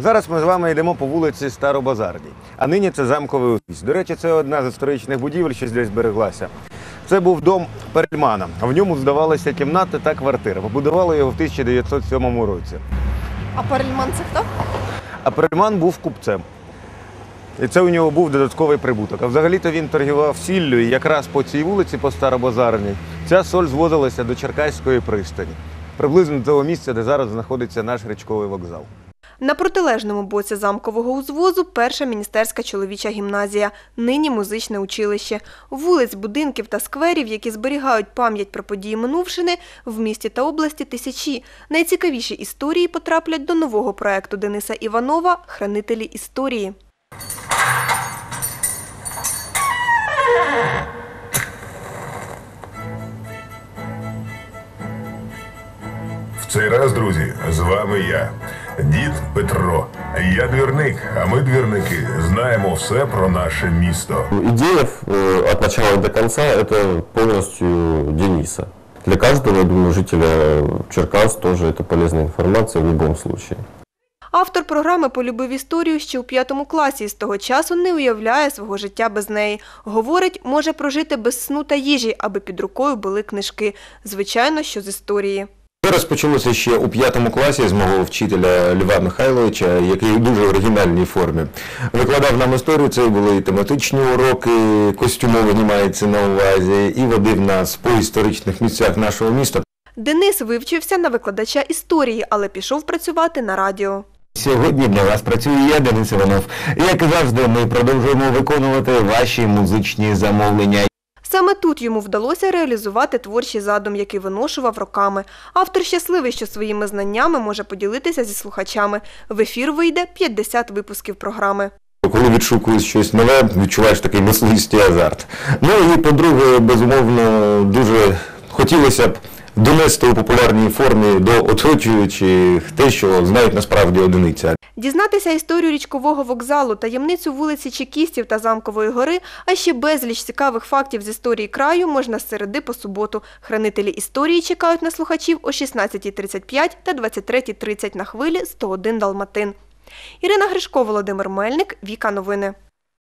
Зараз ми з вами йдемо по вулиці Старобазарній, а нині це замковий узвіз. До речі, це одна з історичних будівель, що здесь збереглася. Це був дом Перельмана. В ньому здавалися кімнати та квартири. Побудували його в 1907 році. А Перельман це хто? А Перельман був купцем. І це у нього був додатковий прибуток. А взагалі-то він торгував сіллю, і якраз по цій вулиці, по Старобазарній, ця соль звозилася до Черкаської пристані, приблизно до того місця, де зараз знаходиться наш річковий вокзал. На протилежному боці замкового узвозу перша міністерська чоловіча гімназія, нині музичне училище. Вулиць, будинків та скверів, які зберігають пам'ять про події минувшини, в місті та області тисячі. Найцікавіші історії потраплять до нового проекту Дениса Іванова Хранителі історії. В цей раз, друзі, з вами я, дід Петро. Я двірник, а ми двірники знаємо все про наше місто. Идея э, от начала до конца это полностью Дениса. Для каждого, я думаю, жителя Черкас тоже это полезная информация в любом случае. Автор програми полюбив історію ще у п'ятому класі і з того часу не уявляє свого життя без неї. Говорить, може прожити без сну та їжі, аби під рукою були книжки. Звичайно, що з історії. Це розпочалося ще у п'ятому класі з мого вчителя Льва Михайловича, який у дуже оригінальній формі. Викладав нам історію, це були і тематичні уроки, костюмовані мається на увазі, і водив нас по історичних місцях нашого міста. Денис вивчився на викладача історії, але пішов працювати на радіо. Сьогодні для вас працюю я, Денис Іванов. Як і завжди, ми продовжуємо виконувати ваші музичні замовлення. Саме тут йому вдалося реалізувати творчий задум, який виношував роками. Автор щасливий, що своїми знаннями може поділитися зі слухачами. В ефір вийде 50 випусків програми. Коли відшукуєш щось нове, відчуваєш такий мисливський азарт. Ну і по-друге, безумовно, дуже хотілося б донести у популярній формі до оточуючих те, що знають насправді одиниця. Дізнатися історію річкового вокзалу, таємницю вулиці Чекістів та Замкової гори, а ще безліч цікавих фактів з історії краю можна з середи по суботу. Хранителі історії чекають на слухачів о 16.35 та 23.30 на хвилі 101 Далматин. Ірина Гришко, Володимир Мельник, Віка Новини.